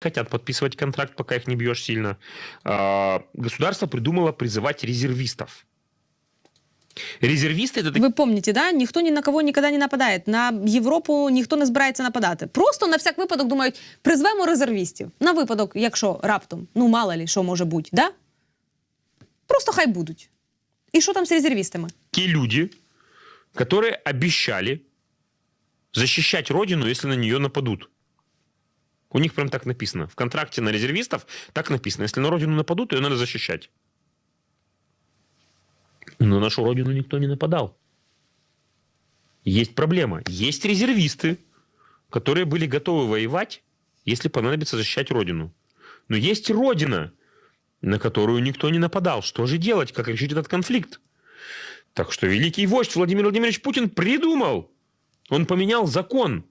хотят подписывать контракт, пока их не бьешь сильно. А, Государство придумало призывать резервистов. Резервисты это Ви пам'ятаєте, да? ніхто ні на кого ніколи не нападає. На Європу ніхто не збирається нападати. Просто на всяк випадок думають, призвемо резервістів. На випадок, якщо раптом, ну мало лі, що може бути, да? Просто хай будуть. І що там з резервістами? те люди, которые обещали защищать родину, если на нее нападут. У них прям так написано. В контракте на резервистов так написано. Если на родину нападут, ее надо защищать. Но на нашу родину никто не нападал. Есть проблема. Есть резервисты, которые были готовы воевать, если понадобится защищать родину. Но есть родина, на которую никто не нападал. Что же делать? Как решить этот конфликт? Так что великий вождь Владимир Владимирович Путин придумал. Он поменял закон.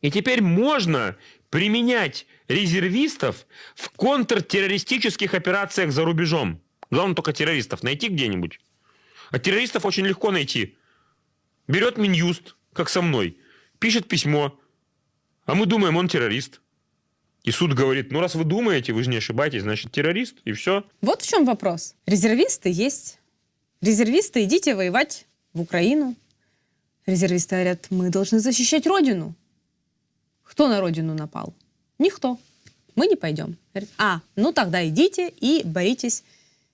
И теперь можно применять резервистов в контртеррористических операциях за рубежом. Главное только террористов найти где-нибудь. А террористов очень легко найти. Берет Минюст, как со мной, пишет письмо, а мы думаем, он террорист. И суд говорит, ну раз вы думаете, вы же не ошибаетесь, значит террорист, и все. Вот в чем вопрос. Резервисты есть. Резервисты, идите воевать в Украину. Резервисты говорят, мы должны защищать Родину. Кто на Родину напал? Никто. Мы не пойдем. Говорит, а, ну тогда идите и боритесь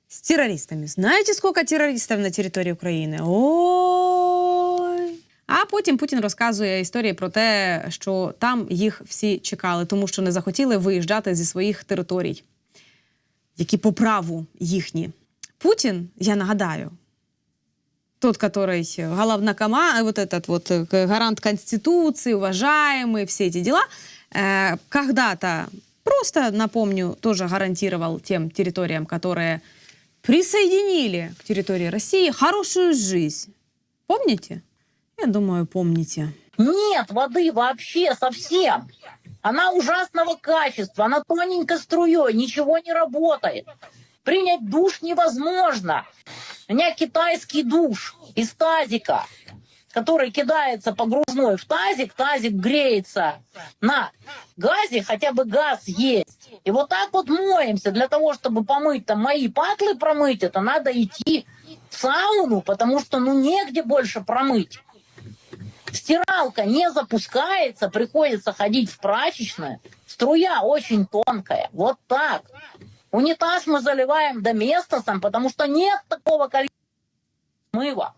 с террористами. Знаете, сколько террористов на території України? Ой. А потім Путін розказує історії про те, що там їх всі чекали, тому що не захотіли виїжджати зі своїх територій, які по праву їхні. Путін, я нагадаю, тот, который головнокома, вот этот вот э, гарант Конституции, уважаемый, все эти дела, э, когда-то, просто напомню, тоже гарантировал тем территориям, которые присоединили к территории России хорошую жизнь. Помните? Я думаю, помните. Нет воды вообще совсем. Она ужасного качества, она тоненькой струей, ничего не работает. Принять душ невозможно. У меня китайский душ из тазика, который кидается погрузной в тазик, тазик греется на газе, хотя бы газ есть. И вот так вот моемся. Для того, чтобы помыть там мои патлы промыть, это надо идти в сауну, потому что ну негде больше промыть. Стиралка не запускается, приходится ходить в прачечную. Струя очень тонкая. Вот так. Унитаз мы заливаем доместосом, потому что нет такого количества мыва.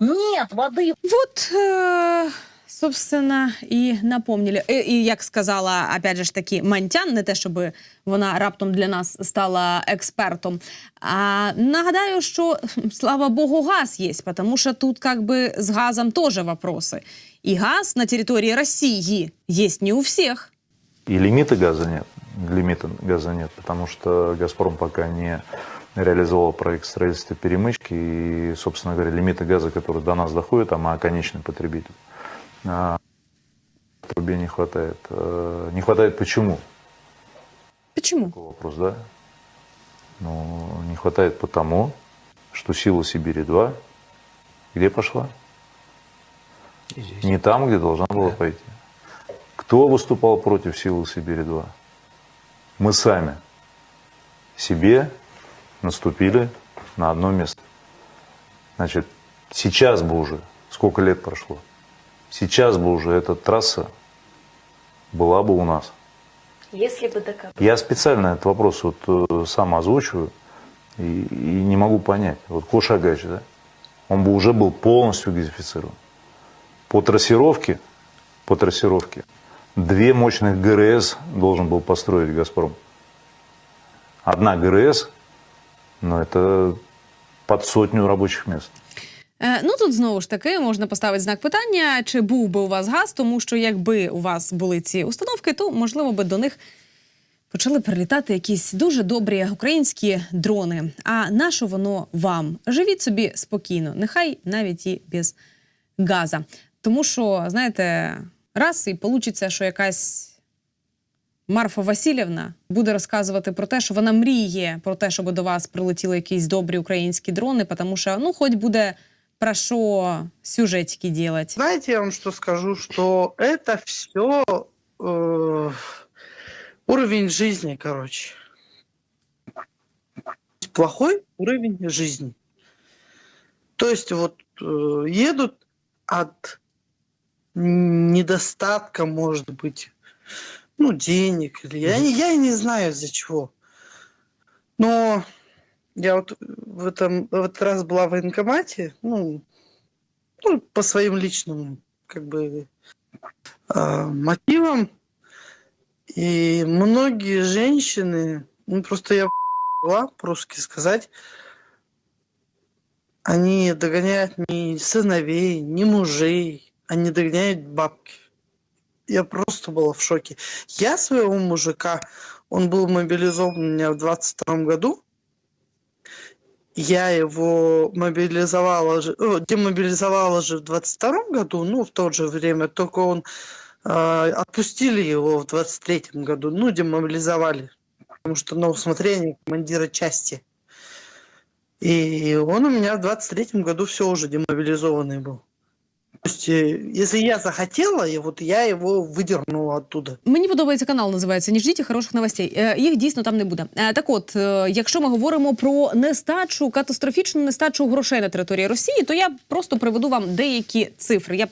Нет воды Вот, э, собственно, і напомнили. І, і як сказала, опять же ж таки, Мантян, не те, щоб вона раптом для нас стала експертом. А нагадаю, що слава Богу, газ є, тому що тут как бы з газом теж вопроси. І газ на території Росії є не у всіх. И лимита газа нет. Лимита газа нет, потому что «Газпром» пока не реализовал проект строительства перемычки. И, собственно говоря, лимиты газа, которые до нас доходят, а мы конечный потребитель, а, трубе не хватает. Э, Не хватает почему? Чому? Такой вопрос, да? Ну, не хватает потому, что сила Сибири-2 где пошла? Не там, где должна была пойти. Кто выступал против силы Сибири-2? Мы сами себе наступили на одно место. Значит, сейчас бы уже, сколько лет прошло, сейчас бы уже эта трасса была бы у нас. Если бы докопаться. Я специально этот вопрос вот э, сам озвучиваю и, и не могу понять. Вот Кошагач, да, он бы уже был полностью газифицирован. По трассировке, по трассировке, две мощных ГРС должен был построить «Газпром». Одна ГРС, но это под сотню рабочих мест. Е, ну тут знову ж таки можна поставити знак питання, чи був би у вас газ, тому що якби у вас були ці установки, то можливо би до них почали прилітати якісь дуже добрі українські дрони. А на що воно вам? Живіть собі спокійно, нехай навіть і без газа. Тому що, знаєте, раз і вийде, що якась. Марфа Васильівна буде розказувати про те, що вона мріє про те, щоб до вас прилетіли якісь добрі українські дрони, тому що ну, хоч буде про що сюжетики делать. Знаете, я вам что скажу, что это все Уровень жизни, короче. Плохой уровень жизни. То есть вот э, едут от недостатка, может быть, ну, денег. Или я, я не знаю из-за чего. Но я вот в, этом, в этот раз была в военкомате, ну, ну, по своим личным, как бы, а, мотивам. И многие женщины, ну, просто я была, по-русски сказать, они догоняют не сыновей, не мужей, они догоняют бабки. Я просто была в шоке. Я своего мужика, он был мобилизован у меня в 22 году, я его мобилизовала о, демобилизовала же в 22 году, ну, в то же время, только он э, отпустили его в 23 году, ну, демобилизовали, потому что на усмотрение командира части. И он у меня в 23 году все уже демобилизованный был. То есть, э, если я захотела, и вот я его выдернула оттуда. Мені подобається канал, називається Не ждіть хороших новостей. Е, Їх дійсно там не буде. Е, Так от, е, якщо ми говоримо про нестачу, катастрофічну нестачу грошей на території Росії, то я просто приведу вам деякі цифри. Я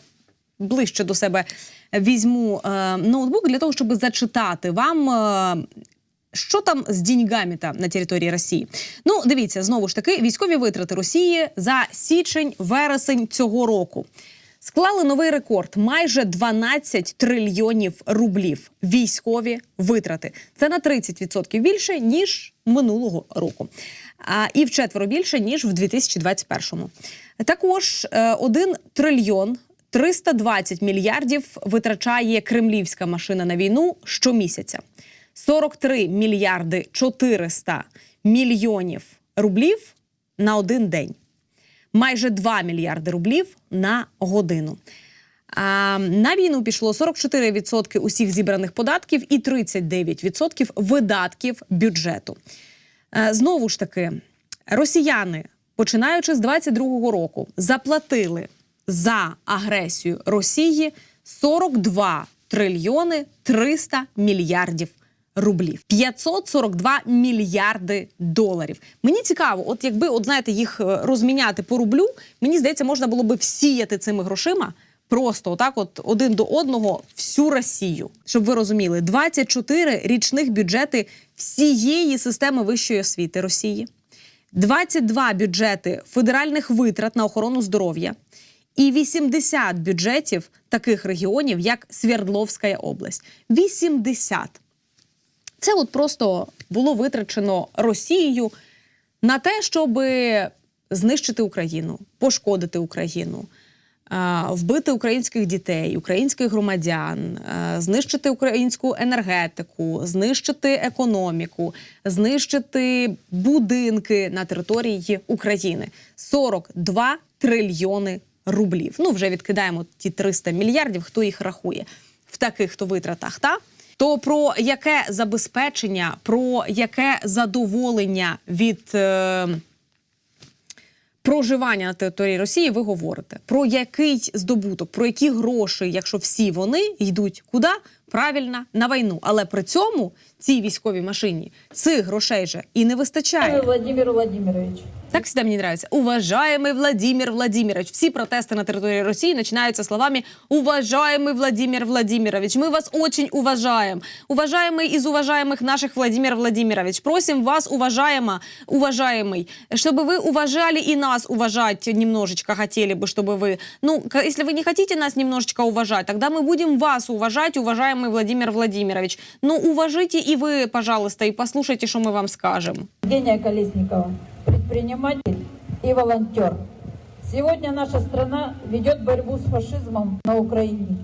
ближче до себе візьму ноутбук для того, щоб зачитати вам. Що там з деньгами там на території Росії? Ну, дивіться, знову ж таки, військові витрати Росії за січень-вересень цього року склали новий рекорд майже 12 трильйонів рублів. Військові витрати. Це на 30% більше ніж минулого року. А, і вчетверо більше ніж в 2021-му. Також е, 1 трильйон 320 мільярдів витрачає кремлівська машина на війну щомісяця. 43 мільярди 400 мільйонів рублів на один день майже 2 мільярди рублів на годину. А, на війну пішло 44% усіх зібраних податків і 39% видатків бюджету. Знову ж таки, росіяни, починаючи з 22-го року, заплатили за агресію Росії 42 трильйони 300 мільярдів рублів. 542 мільярди доларів. Мені цікаво, от якби от знаєте, їх е, розміняти по рублю, мені здається, можна було би всіяти цими грошима. Просто отак, от один до одного всю Росію, щоб ви розуміли, 24 річних бюджети всієї системи вищої освіти Росії, 22 бюджети федеральних витрат на охорону здоров'я і 80 бюджетів таких регіонів, як Свердловська область. 80. Це от просто було витрачено Росією на те, щоб знищити Україну, пошкодити Україну, вбити українських дітей, українських громадян, знищити українську енергетику, знищити економіку, знищити будинки на території України. 42 трильйони рублів. Ну, вже відкидаємо ті 300 мільярдів, хто їх рахує в таких то витратах. Та? То про яке забезпечення, про яке задоволення від е, проживання на території Росії ви говорите? Про який здобуток, про які гроші, якщо всі вони йдуть куди? Правильно, на війну. Але при цьому цій військовій машині цих грошей же і не вистачає. Владимир Владимирович. Так всегда мне нравится. Уважаемый Владимир Владимирович. Все протесты на территории России начинаются словами «Уважаемый Владимир Владимирович, мы вас очень уважаем. Уважаемый из уважаемых наших Владимир Владимирович, просим вас, уважаемо, уважаемый, чтобы вы уважали и нас уважать немножечко хотели бы, чтобы вы... Ну, если вы не хотите нас немножечко уважать, тогда мы будем вас уважать, уважаемый Владимир Владимирович. Ну, уважите и вы, пожалуйста, и послушайте, что мы вам скажем. Евгения Колесникова, предприниматель и волонтер. Сегодня наша страна ведет борьбу с фашизмом на Украине.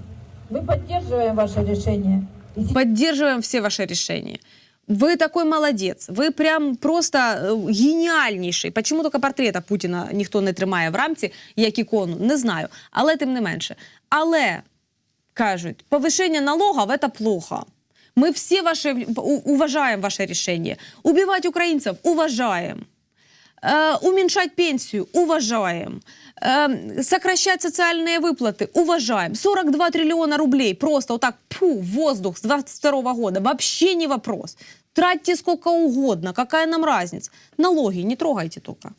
Мы поддерживаем ваше решение. И Поддерживаем все ваши решения. Вы такой молодец. Ви прям просто е, геніальніший. Почему тільки портрета Путіна ніхто не тримає в рамці як ікону? Не знаю. Але тим не менше. Але кажуть, повишення налогов – це плохо. Мы все ваши, у- уважаем ваше решение. Убивать украинцев – уважаем. Э, уменьшать пенсию – уважаем. Э, сокращать социальные выплаты – уважаем. 42 триллиона рублей просто вот так, пу, в воздух с 22 года. Вообще не вопрос. Тратьте сколько угодно, какая нам разница. Налоги не трогайте только.